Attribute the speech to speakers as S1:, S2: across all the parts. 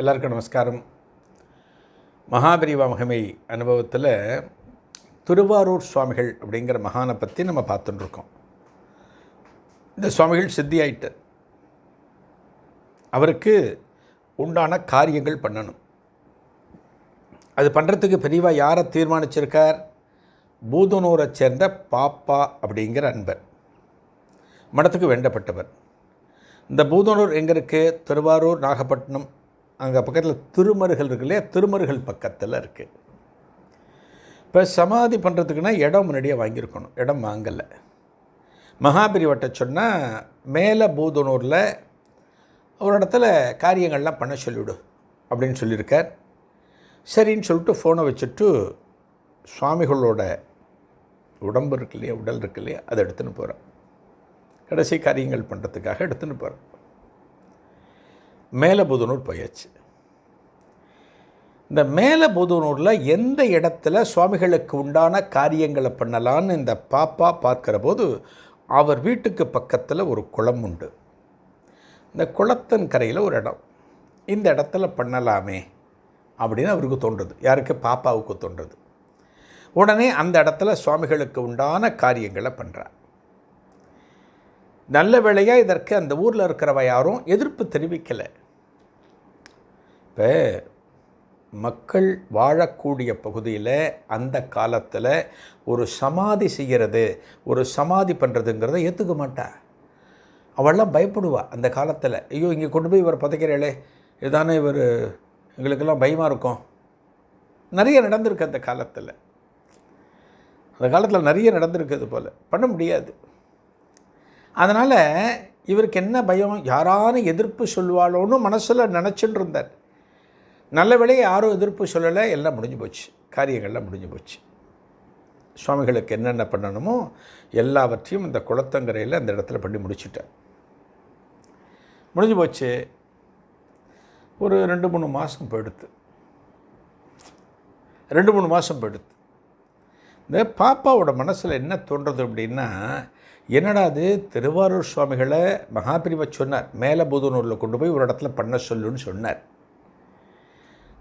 S1: எல்லாருக்கும் நமஸ்காரம். மகாபரிவா மகிமை அனுபவத்தில் திருவாரூர் சுவாமிகள் அப்படிங்கிற மகானை பற்றி நம்ம பார்த்துட்டுருக்கோம். இந்த சுவாமிகள் சித்தியாயிட்டார் அவருக்கு உண்டான காரியங்கள் பண்ணணும். அது பண்ணுறதுக்கு பெரியவா யாரை தீர்மானிச்சிருக்கார்? பூதனூரை சேர்ந்த பாப்பா அப்படிங்கிற அன்பர். மடத்துக்கு வேண்டப்பட்டவர். இந்த பூதனூர் எங்கே இருக்குது திருவாரூர் நாகப்பட்டினம். அங்கே பக்கத்தில் திருமருகள் இருக்கு இல்லையா? திருமருகள் பக்கத்தில் இருக்குது இப்போ சமாதி பண்ணுறதுக்குன்னா இடம் முன்னாடியே வாங்கியிருக்கணும். இடம் வாங்கலை. மகாபிரிவட்ட சொன்னால் மேலே பூதனூரில் ஒரு இடத்துல காரியங்கள்லாம் பண்ண சொல்லிவிடு அப்படின்னு சொல்லியிருக்கார். சரின்னு சொல்லிட்டு ஃபோனை வச்சுட்டு சுவாமிகளோட உடம்பு இருக்கு இல்லையா? உடல் இருக்கு இல்லையா? அதை எடுத்துன்னு போகிறேன் கடைசி காரியங்கள் பண்ணுறதுக்காக எடுத்துன்னு போகிறேன் மேலபுதனூர் போயாச்சு. இந்த மேலபுதனூரில் எந்த இடத்துல சுவாமிகளுக்கு உண்டான காரியங்களை பண்ணலான்னு இந்த பாப்பா பார்க்குற போது அவர் வீட்டுக்கு பக்கத்தில் ஒரு குளம் உண்டு. இந்த குளத்தின் கரையில் ஒரு இடம். இந்த இடத்துல பண்ணலாமே அப்படின்னு அவருக்கு தோன்றுது. யாருக்கு? பாப்பாவுக்கு தோன்றுது. உடனே அந்த இடத்துல சுவாமிகளுக்கு உண்டான காரியங்களை பண்ணுறார் நல்ல வேளையாக இதற்கு அந்த ஊரில் இருக்கிறவ யாரும் எதிர்ப்பு தெரிவிக்கலை. இப்போ மக்கள் வாழக்கூடிய பகுதியில் அந்த காலத்தில் ஒரு சமாதி செய்கிறது ஒரு சமாதி பண்ணுறதுங்கிறத ஏற்றுக்க மாட்டா. அவள்லாம் பயப்படுவா அந்த காலத்தில். ஐயோ இங்கே கொண்டு போய் இவர் புதைக்கிறீங்களே இதுதானே இவர் எங்களுக்கெல்லாம் பயமாக இருக்கும். நிறைய நடந்திருக்கு அந்த காலத்தில். அந்த காலத்தில் நிறைய நடந்திருக்குது போல். பண்ண முடியாது. அதனால் இவருக்கு என்ன பயம்? யாரான எதிர்ப்பு சொல்வாளோன்னு மனசில் நினச்சிட்டு இருந்தார். நல்ல வேலையை யாரும் எதிர்ப்பு சொல்லலை எல்லாம் முடிஞ்சு போச்சு. காரியங்கள்லாம் முடிஞ்சு போச்சு. சுவாமிகளுக்கு என்னென்ன பண்ணணுமோ எல்லாவற்றையும் இந்த குளத்தங்கரையில் அந்த இடத்துல பண்ணி முடிச்சுட்டேன். முடிஞ்சு போச்சு. ஒரு ரெண்டு மூணு மாதம் போயிடுத்து. ரெண்டு மூணு மாதம் போயிடுத்து. இந்த பாப்பாவோட மனசில் என்ன தோன்றது அப்படின்னா என்னடா அது திருவாரூர் சுவாமிகளை மகாபிரிவை சொன்னார். மேலே பூதனூரில் கொண்டு போய் ஒரு இடத்துல பண்ண சொல்லுன்னு சொன்னார்.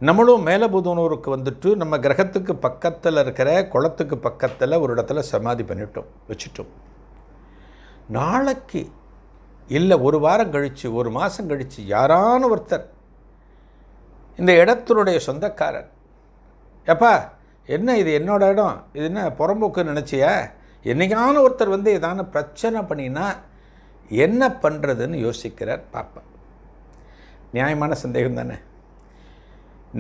S1: நம்மளும் மேலே பூதனூருக்கு வந்துட்டு நம்ம கிரகத்துக்கு பக்கத்தில் இருக்கிற குளத்துக்கு பக்கத்தில் ஒரு இடத்துல சமாதி பண்ணிட்டோம் வச்சுட்டோம். நாளைக்கு இல்லை ஒரு வாரம் கழித்து ஒரு மாதம் கழித்து யாரான ஒருத்தர் இந்த இடத்தினுடைய சொந்தக்காரர் எப்பா என்ன இது என்னோட இடம்? இது என்ன புறம்போக்கு நினச்சியா? என்னைக்கான ஒருத்தர் வந்து ஏதான பிரச்சனை பண்ணினா என்ன பண்ணுறதுன்னு யோசிக்கிறார் பாப்பா. நியாயமான சந்தேகம் தானே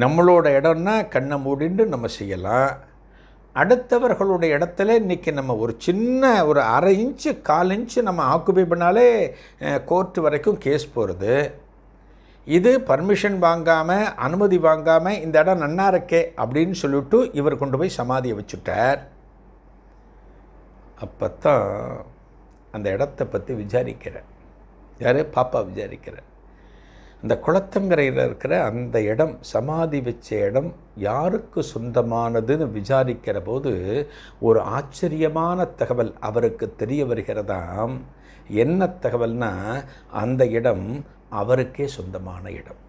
S1: நம்மளோட இடம்னா கண்ணை மூடிண்டு நம்ம செய்யலாம். அடுத்தவர்களுடைய இடத்துல இன்றைக்கி நம்ம ஒரு சின்ன ஒரு அரை இன்ச்சு கால் இன்ச்சு நம்ம ஆக்குபை பண்ணாலே கோர்ட்டு வரைக்கும் கேஸ் போகிறது இது பர்மிஷன் வாங்காமல் அனுமதி வாங்காமல் இந்த இடம் நன்னா இருக்கே அப்படின்னு சொல்லிவிட்டு இவர் கொண்டு போய் சமாதியை வச்சுட்டார். அப்போ தான் அந்த இடத்த பற்றி விசாரிக்கிறேன் யார்? பாப்பா விசாரிக்கிறேன் இந்த குளத்தங்கரையில் இருக்கிற அந்த இடம் சமாதி வச்ச இடம் யாருக்கு சொந்தமானதுன்னு விசாரிக்கிற போது ஒரு ஆச்சரியமான தகவல் அவருக்கு தெரிய வருகிறதாம். என்ன தகவல்னா அந்த இடம் அவருக்கே சொந்தமான இடம்.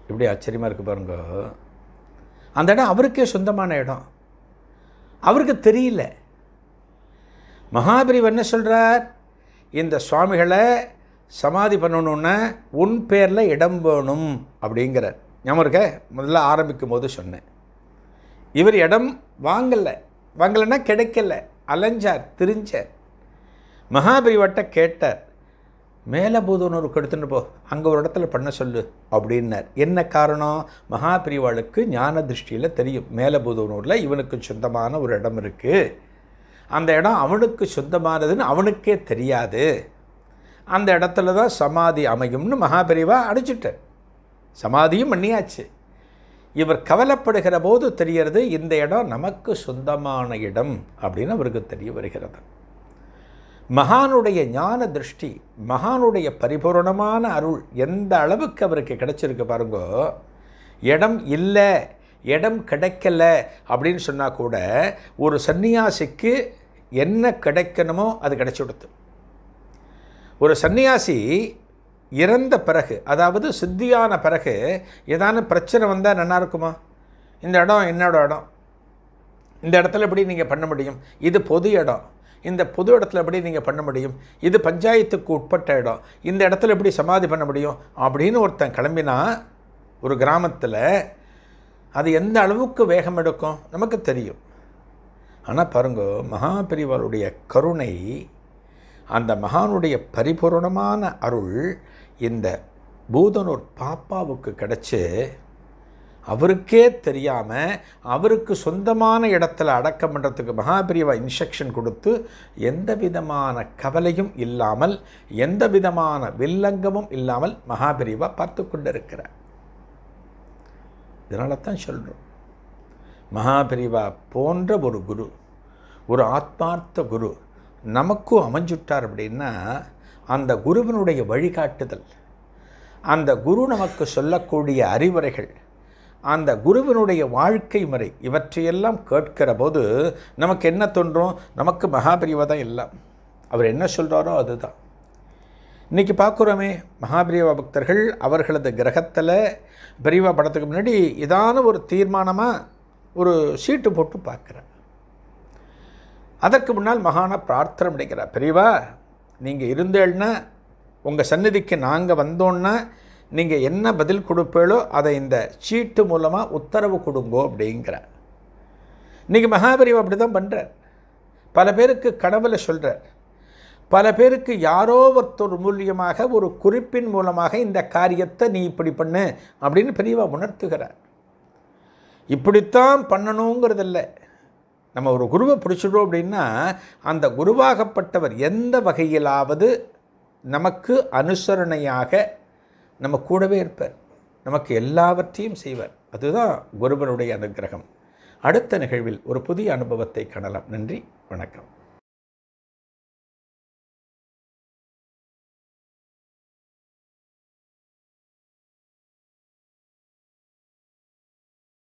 S1: எப்படி ஆச்சரியமாக இருக்குது பாருங்க. அந்த இடம் அவருக்கே சொந்தமான இடம். அவருக்கு தெரியல. மகாபிரிவ் என்ன சொல்கிறார் இந்த சுவாமிகளை சமாதி பண்ணணுன்னா உன் பேரில் இடம் வேணும் அப்படிங்கிறார். ஞாபகம் இருக்க? முதல்ல ஆரம்பிக்கும் போது சொன்னேன். இவர் இடம் வாங்கலை. வாங்கலைன்னா கிடைக்கல. அலைஞ்சார் திரிஞ்சார். மகாபரிவட்ட கேட்டார் மேலே பூதனூருக்கு எடுத்துன்னு போ. அங்கே ஒரு இடத்துல பண்ண சொல்லு அப்படின்னார். என்ன காரணம்? மகாபிரிவாளுக்கு ஞான திருஷ்டியில் தெரியும். மேலே பூதனூரில் இவனுக்கு சொந்தமான ஒரு இடம் இருக்குது அந்த இடம் அவனுக்கு சொந்தமானதுன்னு அவனுக்கே தெரியாது. அந்த இடத்துல தான் சமாதி அமையும்னு மகாபெரிவா அடிச்சுட்டார் சமாதியும் பண்ணியாச்சு. இவர் கவலைப்படுகிற போது தெரிகிறது இந்த இடம் நமக்கு சொந்தமான இடம் அப்படின்னு அவருக்கு தெரிய வருகிறது. மகானுடைய ஞான திருஷ்டி மகானுடைய பரிபூரணமான அருள் எந்த அளவுக்கு அவருக்கு கிடைச்சிருக்கு பாருங்கோ இடம் இல்லை இடம் கிடைக்கல அப்படின்னு சொன்னால் கூட ஒரு சன்னியாசிக்கு என்ன கிடைக்கணுமோ அது கிடைச்சி கொடுத்து. ஒரு சன்னியாசி இறந்த பிறகு அதாவது சித்தியான பிறகு ஏதான பிரச்சனை வந்தால் நல்லா இருக்குமா? இந்த இடம் என்னோட இடம். இந்த இடத்துல எப்படி நீங்கள் பண்ண முடியும்? இது பொது இடம். இந்த பொது இடத்துல எப்படி நீங்கள் பண்ண முடியும்? இது பஞ்சாயத்துக்கு உட்பட்ட இடம். இந்த இடத்துல எப்படி சமாதி பண்ண முடியும்? அப்படின்னு ஒருத்தன் கிளம்பினா ஒரு கிராமத்தில் அது எந்த அளவுக்கு வேகம் எடுக்கும்? நமக்கு தெரியும். ஆனால் பாருங்க மகாபெரிவாளுடைய கருணை அந்த மகானுடைய பரிபூரணமான அருள் இந்த பூதனூர் பாப்பாவுக்கு கிடச்சி அவருக்கே தெரியாமல் அவருக்கு சொந்தமான இடத்துல அடக்கம் பண்ணுறதுக்கு மகாபிரிவா இன்ஸ்ட்ரக்ஷன் கொடுத்து எந்த விதமான கவலையும் இல்லாமல் எந்த விதமான வில்லங்கமும் இல்லாமல் மகாபிரிவா பார்த்து கொண்டிருக்கிறார். இதனால தான் சொல்கிறோம் மகாபிரிவா போன்ற ஒரு குரு ஒரு ஆத்மார்த்த குரு நமக்கும் அமைஞ்சுட்டார் அப்படின்னா அந்த குருவினுடைய வழிகாட்டுதல் அந்த குரு நமக்கு சொல்லக்கூடிய அறிவுரைகள் அந்த குருவினுடைய வாழ்க்கை முறை இவற்றையெல்லாம் கேட்கிற போது நமக்கு என்ன தோன்றும்? நமக்கு மகாபிரிவா தான் எல்லாம். அவர் என்ன சொல்கிறாரோ அதுதான். இன்றைக்கி பார்க்குறோமே மகாபிரிவா பக்தர்கள் அவர்களது கிரகத்தில் பிரிவா படத்துக்கு முன்னாடி இதான ஒரு தீர்மானமாக ஒரு சீட்டு போட்டு பார்க்குறேன் அதற்கு முன்னால் மகான பிரார்த்தனை பண்ணிக்கிறார். பெரியவா நீங்கள் இருந்தேன்னா உங்கள் சந்நிதிக்கு நாங்கள் வந்தோன்னா நீங்கள் என்ன பதில் கொடுப்பீளோ அதை இந்த சீட்டு மூலமாக உத்தரவு கொடுங்கோ அப்படிங்கிற இன்றைக்கி மகாபரிவா அப்படி தான் பண்ணுறார் பல பேருக்கு கனவில் சொல்கிறார் பல பேருக்கு யாரோ ஒருத்தர் மூலியமாக ஒரு குறிப்பின் மூலமாக இந்த காரியத்தை நீ இப்படி பண்ணு அப்படின்னு பெரியவா உணர்த்துகிறார். இப்படித்தான் பண்ணணுங்கிறதில்ல. நம்ம ஒரு குருவை பிடிச்சிடுறோம் அப்படின்னா அந்த குருவாகப்பட்டவர் எந்த வகையிலாவது நமக்கு அனுசரணையாக நம்ம கூடவே இருப்பார். நமக்கு எல்லாவற்றையும் செய்வார். அதுதான் குருவனுடைய அனுகிரகம். அடுத்த நிகழ்வில் ஒரு புதிய அனுபவத்தை காணலாம். நன்றி. வணக்கம்.